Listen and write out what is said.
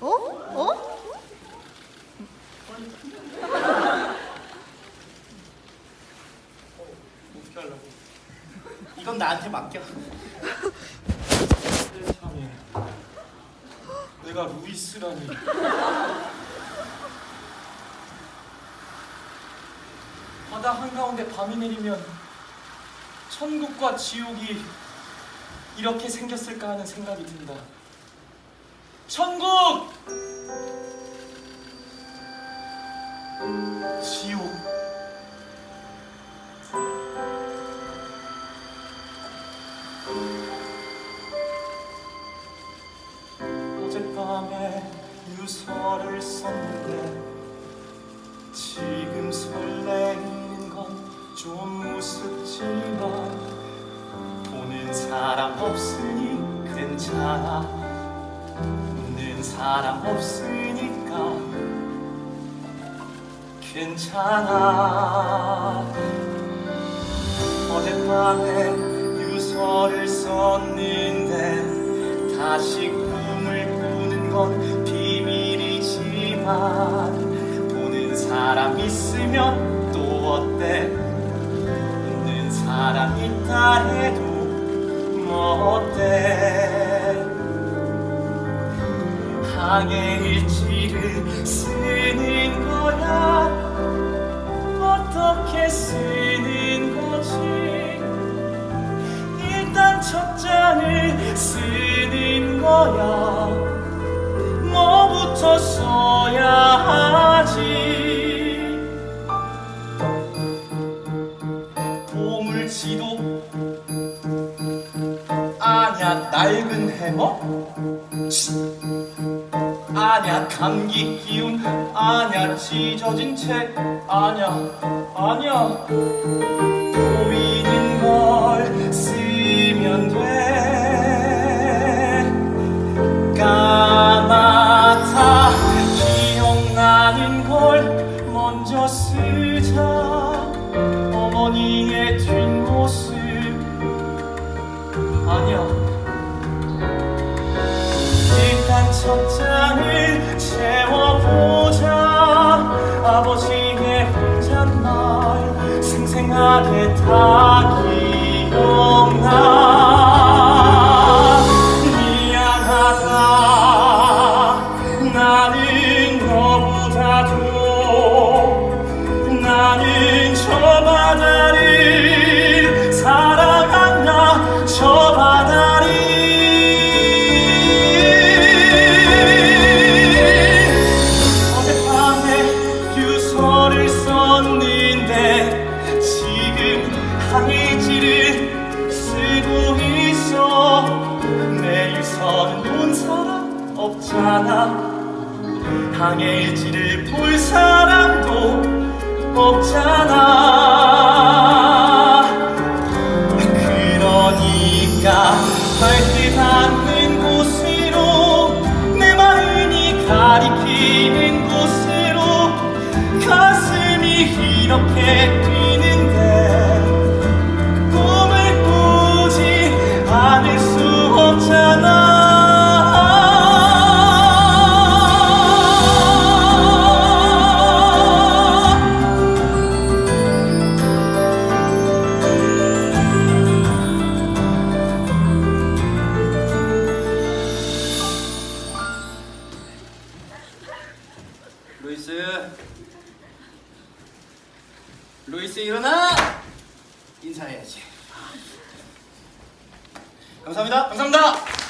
어? 어? 어떻게 하려고? 이건 나한테 맡겨. 세상에. 내가 루이스라니. 바다 한가운데 밤이 내리면 천국과 지옥이 이렇게 생겼을까 하는 생각이 든다. 천국! 지옥. 어젯밤에 유서를 썼는데 지금 설레는 건좀 우습지만 보는 사람 없으니 괜찮아. 웃는 사람 없으니까 괜찮아. 어젯밤에 유서를 썼는데 다시 꿈을 꾸는 건 비밀이지만 보는 사람 있으면 또 어때 사람 있다 해도 뭐 어때? 항해 일지를 쓰는 거야? 어떻게 쓰는 거지? 일단 첫 장을 쓰는 거야. 뭐부터 써야 하지 낡은 해머? 아냐 감기 기운 아냐 찢어진 책 아냐 아냐. 보이는 걸 쓰면 돼. 까맣다. 기억나는 걸 먼저 쓰자. 어머니의 뒷모습. 아니 야 일단 첫 장을 채워 없잖아. 항해지를 볼 사람도 없잖아. 그러니까 발길 닿는 곳으로 내 마음이 가리키는 곳으로 가슴이 이렇게 루이스. 루이스 일어나! 인사해야지. 감사합니다. 감사합니다